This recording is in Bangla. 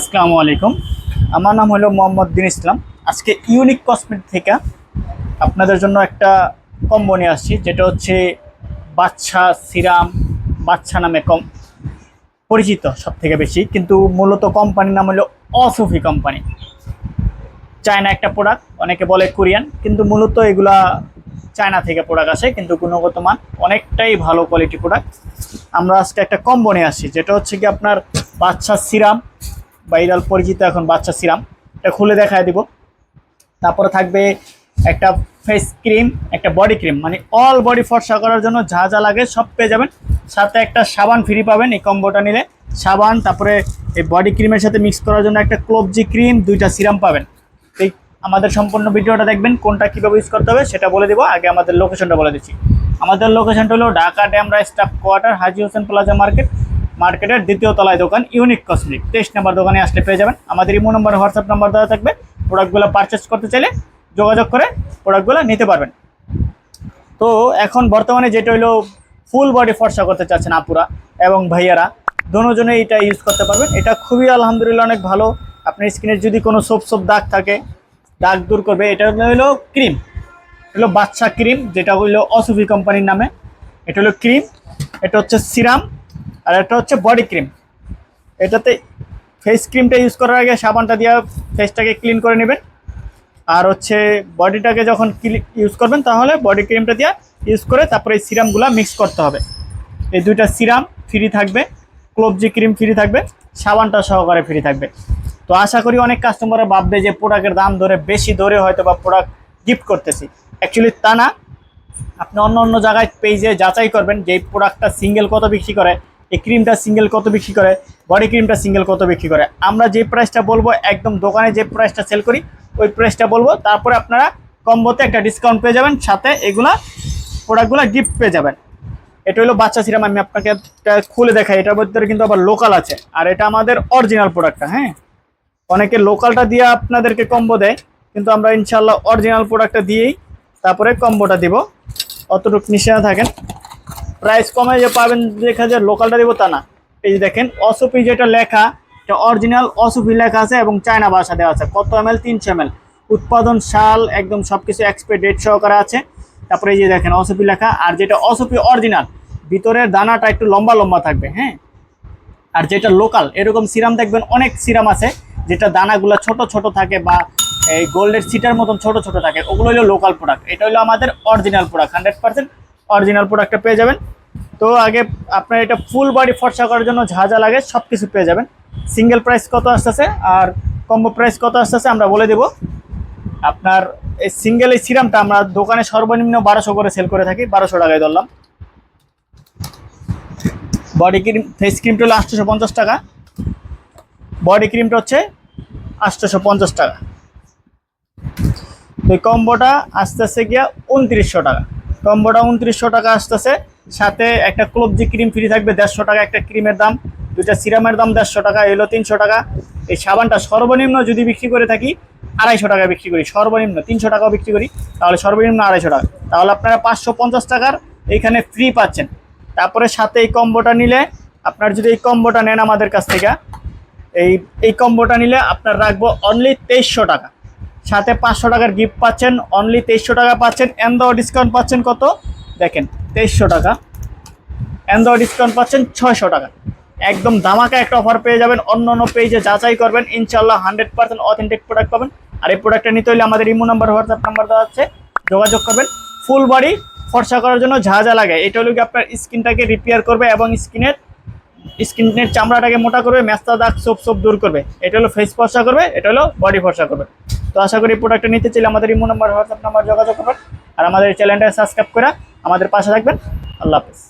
আসসালামু আলাইকুম। আমার নাম হলো মোহাম্মদ দিন ইসলাম। আজকে ইউনিক কসমেটিক থেকে আপনাদের জন্য একটা কম্বো নিয়ে আসছি, যেটা হচ্ছে বাচ্চা সিরাম বাচ্চা নামে কম পরিচিত সব থেকে বেশি, কিন্তু মূলত কোম্পানির নাম হলো অসফি কোম্পানি। চায়না একটা প্রোডাক্ট অনেকে বলে কোরিয়ান, কিন্তু মূলত এগুলা চায়না থেকে প্রোডাক্ট আসে, কিন্তু গুণগত মান অনেকটাই ভালো কোয়ালিটি প্রোডাক্ট আমরা আজকে একটা কম্বো নিয়ে আসছি, যেটা হচ্ছে কি আপনার বাচ্চা সিরাম ভাইরাল পরিচিত এখন বাচ্চা সিরাম। এটা খুলে দেখায় দিব। তারপরে থাকবে একটা ফেস ক্রিম একটা বডি ক্রিম মানে অল বডি ফর্সা করার জন্য যা যা লাগে সব পেয়ে যাবেন। সাথে একটা সাবান ফ্রি পাবেন এই কম্বোটা নিলে। সাবান, তারপরে এই বডি ক্রিমের সাথে মিক্স করার জন্য একটা ক্লোবজি ক্রিম দুইটা সিরাম পাবেন। এই আমাদের সম্পূর্ণ ভিডিওটা দেখবেন, কোনটা কীভাবে ইউজ করতে হবে সেটা বলে দেবো। আগে আমাদের লোকেশনটা বলে দিচ্ছি। আমাদের লোকেশনটা হলো Dhaka Demra staff quarter, Haji Hossain plaza market. মার্কেটের দ্বিতীয় তলায় দোকান ইউনিক কসমেটিক তেইশ নাম্বার দোকানে আসলে পেয়ে যাবেন। আমাদের ইমো নাম্বার হোয়াটসঅ্যাপ নাম্বার দেওয়া থাকবে। প্রোডাক্টগুলো পারচেস করতে চাইলে যোগাযোগ করে প্রোডাক্টগুলো নিতে পারবেন। তো এখন বর্তমানে যেটা হলো ফুল বডি ফর্সা করতে চাচ্ছেন আপুরা এবং ভাইয়ারা, দোনোজনে এটা ইউজ করতে পারবেন। এটা খুবই আলহামদুলিল্লাহ অনেক ভালো। আপনার স্কিনের যদি কোনো সোপ সোপ দাগ থাকে, দাগ দূর করবে, এটা হলো ক্রিম হলো বাচ্চা ক্রিম যেটা হইল অসুফি কোম্পানির নামে। এটা হলো ক্রিম এটা হচ্ছে সিরাম আর এটা হচ্ছে বডি ক্রিম এটাতে ফেস ক্রিমটা ইউজ করার আগে সাবানটা দিয়ে ফেসটাকে ক্লিন করে নেবেন। আর হচ্ছে বডিটাকে যখন ইউজ করবেন, তাহলে বডি ক্রিমটা দিয়ে ইউজ করে তারপরে এই সিরামগুলো মিক্স করতে হবে। এই দুইটা সিরাম ফ্রি থাকবে ক্লোবজি ক্রিম ফ্রি থাকবে, সাবানটা সহকারে ফ্রি থাকবে। তো আশা করি অনেক কাস্টমাররা ভাববে যে প্রোডাক্টের দাম ধরে বেশি ধরে হয়তো বা প্রোডাক্ট গিফট করতেছি। অ্যাকচুয়ালি তা না। আপনি অন্য অন্য জায়গায় পেজে যাচাই করবেন যে প্রোডাক্টটা সিঙ্গেল কত বিক্রি করে। এই ক্রিমটা সিঙ্গেল কত বিক্রি করে? বডি ক্রিমটা সিঙ্গেল কত বিক্রি করে? আমরা যে প্রাইসটা বলব, একদম দোকানে যে প্রাইসটা সেল করি, ওই প্রাইসটা বলব। তারপরে আপনারা কম্বোতে একটা ডিসকাউন্ট পেয়ে যাবেন, সাথে এগুলা প্রোডাক্টগুলো গিফট পেয়ে যাবেন। এটা হলো বাচ্চা সিরাম আমি আপনাকে খুলে দেখাই। এটার মধ্যে কিন্তু আবার লোকাল আছে। আর এটা আমাদের অরিজিনাল প্রোডাক্টটা হ্যাঁ? অনেকে লোকালটা দিয়ে আপনাদেরকে কম্বো দেয়, কিন্তু আমরা ইনশাল্লাহ অরিজিনাল প্রোডাক্টটা দিয়েই তারপরে কম্বোটা দিব। অতটুকু নিশ্চয় থাকেন। প্রাইস কমে যে পাবেন দেখা যায় লোকালটা দিব তা না। এই যে দেখেন অসুপি যেটা লেখা, এটা অরিজিনাল অসুপি লেখা আছে এবং চায়না ভাষা দেওয়া আছে। কত এম এল তিনশো এম উৎপাদন, সাল, একদম সব কিছু এক্সপায়ার ডেট সহকারে আছে। তারপরে এই যে দেখেন অসুপি লেখা, আর যেটা অসুপি অরিজিনাল ভিতরের দানাটা একটু লম্বা লম্বা থাকবে হ্যাঁ? আর যেটা লোকাল এরকম সিরাম দেখবেন, অনেক সিরাম আছে, যেটা দানাগুলো ছোট ছোট থাকে বা এই গোল্ডের সিটার মতন ছোট ছোট থাকে। ওগুলো হলো লোকাল প্রোডাক্ট এটা হলো আমাদের original product hundred percent original প্রোডাক্টটা পেয়ে যাবেন। তো আগে আপনার এটা ফুল বডি ফর্সা করার জন্য যা যা লাগে সব কিছু পেয়ে যাবেন। সিঙ্গেল প্রাইস কত আসতেছে আর কম্বো প্রাইস কত আসতেছে আমরা বলে দেব। আপনার এই সিঙ্গেল এই সিরামটা আমরা দোকানে সর্বনিম্ন বারোশো করে সেল করে থাকি, বারোশো টাকায় ধরলাম। বডি ক্রিম ফেস ক্রিমটা হলো আটশোশো পঞ্চাশ টাকা। বডি ক্রিমটা হচ্ছে আটশোশো পঞ্চাশ টাকা। তো এই কম্বোটা আসতেছে গিয়া উনত্রিশশো টাকা। কম্বোটা উনত্রিশশো টাকা আসতেছে। সাথে একটা ক্লোবজি ক্রিম ফ্রি থাকবে, দেড়শো টাকা একটা ক্রিমের দাম। দুটা সিরামের দাম দেড়শো টাকা এলো তিনশো টাকা। এই সাবানটা সর্বনিম্ন যদি বিক্রি করে থাকি, আড়াইশো টাকা বিক্রি করি। সর্বনিম্ন তিনশো টাকাও বিক্রি করি, তাহলে সর্বনিম্ন আড়াইশো টাকা। তাহলে আপনারা পাঁচশো পঞ্চাশ টাকার এইখানে ফ্রি পাচ্ছেন। তারপরে সাথে এই কম্বোটা নিলে আপনার যদি এই কম্বোটা নেন আমাদের কাছ থেকে, এই এই কম্বোটা নিলে আপনার রাখব অনলি তেইশশো টাকা। সাথে পাঁচশো টাকার গিফট পাচ্ছেন অনলি তেইশশো টাকা পাচ্ছেন। দেওয়া ডিসকাউন্ট পাচ্ছেন কত? দেখেন, তেইশশো টাকা। দেওয়া ডিসকাউন্ট পাচ্ছেন ছয়শো টাকা। একদম দামাকা একটা অফার পেয়ে যাবেন, অন্য অন্য পেজে যাচাই করবেন ইনশাল্লাহ হান্ড্রেড পার্সেন্ট অথেন্টিক প্রোডাক্ট পাবেন। আর এই প্রোডাক্টটা নিতে হলে আমাদের ইমো নাম্বার হোয়াটসঅ্যাপ নাম্বার দেওয়া আছে, যোগাযোগ করবেন। ফুল বডি ফর্সা করার জন্য যা যা লাগে। এটা হলো কি আপনার স্কিনটাকে রিপেয়ার করবে এবং স্কিনের স্কিনের চামড়াটাকে মোটা করবে মেস্তা দাগ সোপ সোপ দূর করবে। এটা হলো ফেস ফর্সা করবে, এটা হলো বডি ফর্সা করবে। তো আশা করি প্রোডাক্টটা নিতে চাইলে আমাদের ইমো নাম্বার হোয়াটসঅ্যাপ নাম্বার যোগাযোগ করুন। আর আমাদের চ্যানেলটা সাবস্ক্রাইব করে আমাদের পাশে থাকবেন। আল্লাহ হাফিজ।